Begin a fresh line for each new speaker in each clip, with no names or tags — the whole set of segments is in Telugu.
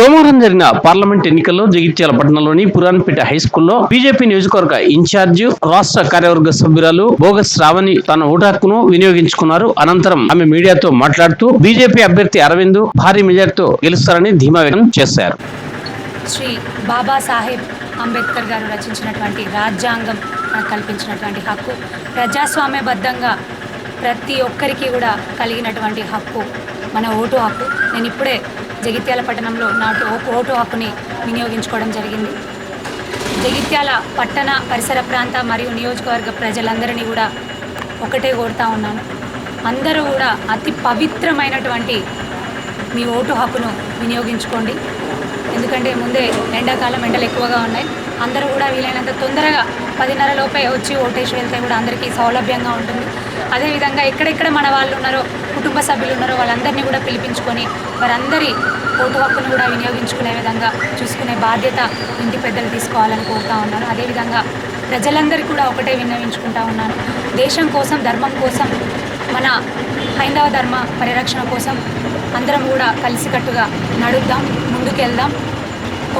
సోమవారం జరిగిన పార్లమెంట్ ఎన్నికల్లో జగిత్యాల పట్టణంలోని పురాణపేట హై స్కూల్లో బీజేపీ నియోజకవర్గ ఇన్ఛార్జ్ రాష్ట్ర కార్యవర్గ సభ్యురాలు బోగస్ శ్రావణి తన ఓటు హక్కును వినియోగించుకున్నారు. అనంతరం ఆమె మీడియాతో మాట్లాడుతూ బీజేపీ అభ్యర్థి అరవింద్ భారీ మెజార్టీతో గెలుస్తారని ధీమా వ్యక్తం చేశారు.
శ్రీ బాబాసాహెబ్ అంబేద్కర్ గారు రచించినటువంటి రాజ్యాంగం కల్పించినటువంటి హక్కు. ప్రజాస్వామ్యబద్ధంగా ప్రతి ఒక్కరికి కూడా కలిగినటువంటి హక్కు మన ఓటు హక్కు. నేను ఇప్పుడే జగిత్యాల పట్టణంలో నా ఓటు హక్కుని వినియోగించుకోవడం జరిగింది. జగిత్యాల పట్టణ పరిసర ప్రాంత మరియు నియోజకవర్గ ప్రజలందరినీ కూడా ఒకటే కోరుతా ఉన్నాను. అందరూ కూడా అతి పవిత్రమైనటువంటి మీ ఓటు హక్కును వినియోగించుకోండి. ఎందుకంటే ముందే ఎండాకాలం ఎండలు ఎక్కువగా ఉన్నాయి. అందరూ కూడా వీలైనంత తొందరగా పదిన్నర లోపే వచ్చి ఓటేసి వెళ్తే కూడా అందరికీ సౌలభ్యంగా ఉంటుంది. అదేవిధంగా ఎక్కడెక్కడ మన వాళ్ళు ఉన్నారో కుటుంబ సభ్యులు ఉన్నారో వాళ్ళందరినీ కూడా పిలిపించుకొని వారందరి ఓటు హక్కును కూడా వినియోగించుకునే విధంగా చూసుకునే బాధ్యత ఇంటి పెద్దలు తీసుకోవాలని కోరుతా ఉన్నాను. అదేవిధంగా ప్రజలందరికీ కూడా ఒకటే విన్నవించుకుంటా ఉన్నాను. దేశం కోసం ధర్మం కోసం మన హైందవ ధర్మ పరిరక్షణ కోసం అందరం కూడా కలిసికట్టుగా నడుద్దాం ముందుకెళ్దాం.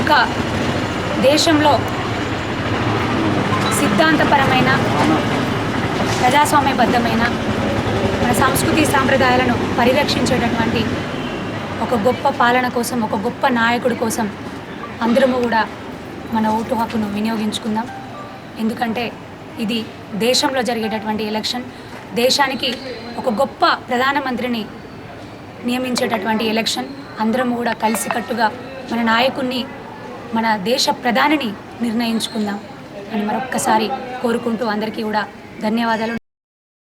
ఒక దేశంలో సిద్ధాంతపరమైన ప్రజాస్వామ్యబద్ధమైన మన సంస్కృతి సాంప్రదాయాలను పరిరక్షించేటటువంటి ఒక గొప్ప పాలన కోసం ఒక గొప్ప నాయకుడి కోసం అందరము కూడా మన ఓటు హక్కును వినియోగించుకుందాం. ఎందుకంటే ఇది దేశంలో జరిగేటటువంటి ఎలక్షన్. దేశానికి ఒక గొప్ప ప్రధానమంత్రిని నియమించేటటువంటి ఎలక్షన్. అందరం కూడా కలిసికట్టుగా మన నాయకుడిని మన దేశ ప్రధానిని నిర్ణయించుకుందాం అని మరొక్కసారి కోరుకుంటూ అందరికీ కూడా ధన్యవాదాలు.